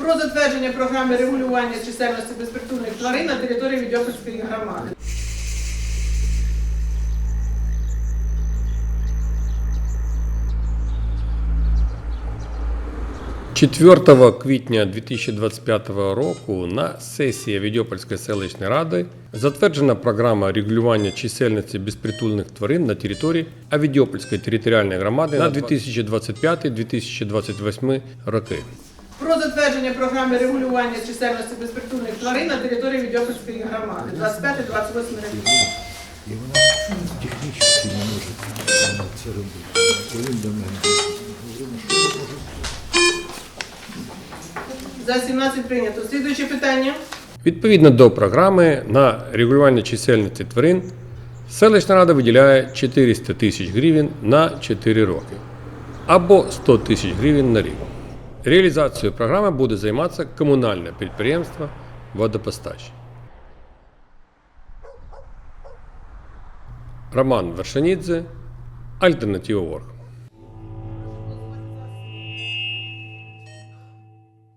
Про затвердження програми регулювання чисельності безпритульних тварин на території Відьопольської громади. 4 квітня 2025 року на сесії Відьопольської селищної ради затверджена програма регулювання чисельності безпритульних тварин на території Авідіопольської територіальної громади на 2025-2028 роки. Про затвердження програми регулювання чисельності безпритульних тварин на території Відьопольської громади 25-28 років. Технічно не може це робити. До мене. За 17 прийнято. Слідуюче питання. Відповідно до програми на регулювання чисельності тварин селищна рада виділяє 400 тисяч гривень на 4 роки або 100 тисяч гривень на рік. Реалізацією програми буде займатися комунальне підприємство водопостач. Роман Вершанідзе, Альтернатива Ворг.